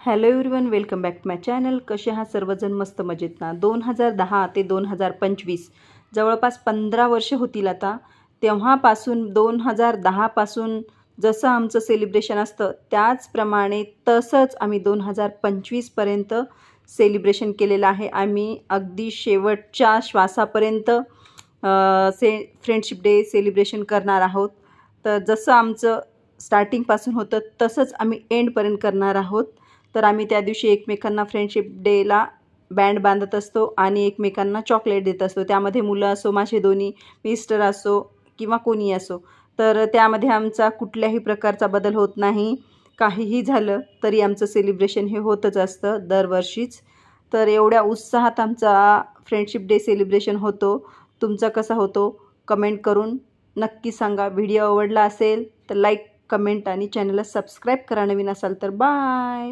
Hello everyone welcome back to my channel कसे हा सर्वजण? मस्त मजेत ना? दोन हजार दहा ते दोन हजार पंचवीस जवळपास पंधरा वर्ष होतील आता. तेव्हापासून दोन हजार दहापासून जसं आमचं सेलिब्रेशन असतं त्याचप्रमाणे तसंच आम्ही दोन हजार पंचवीसपर्यंत सेलिब्रेशन केलेलं आहे. आम्ही अगदी शेवटच्या श्वासापर्यंत से फ्रेंडशिप डे सेलिब्रेशन करणार आहोत. तर जसं आमचं स्टार्टिंगपासून होतं तसंच आम्ही एंडपर्यंत करणार आहोत. तर आम्ही त्या दिवशी एकमेकांना फ्रेंडशिप डेला बँड बांधत असतो आणि एकमेकांना चॉकलेट देत असतो. त्यामध्ये मुलं असो माझे दोन्ही मिस्टर असो किंवा कोणी असो. तर त्यामध्ये आमचा कुठल्याही प्रकारचा बदल होत नाही. काहीही झालं तरी आमचं सेलिब्रेशन हे होतच असतं दरवर्षीच. तर एवढ्या उत्साहात आमचा फ्रेंडशिप डे सेलिब्रेशन होतो. तुमचा कसा होतो? कमेंट करून नक्की सांगा. व्हिडिओ आवडला असेल तर लाईक कमेंट आणि चॅनलला सबस्क्राईब करा. नवीन असाल तर बाय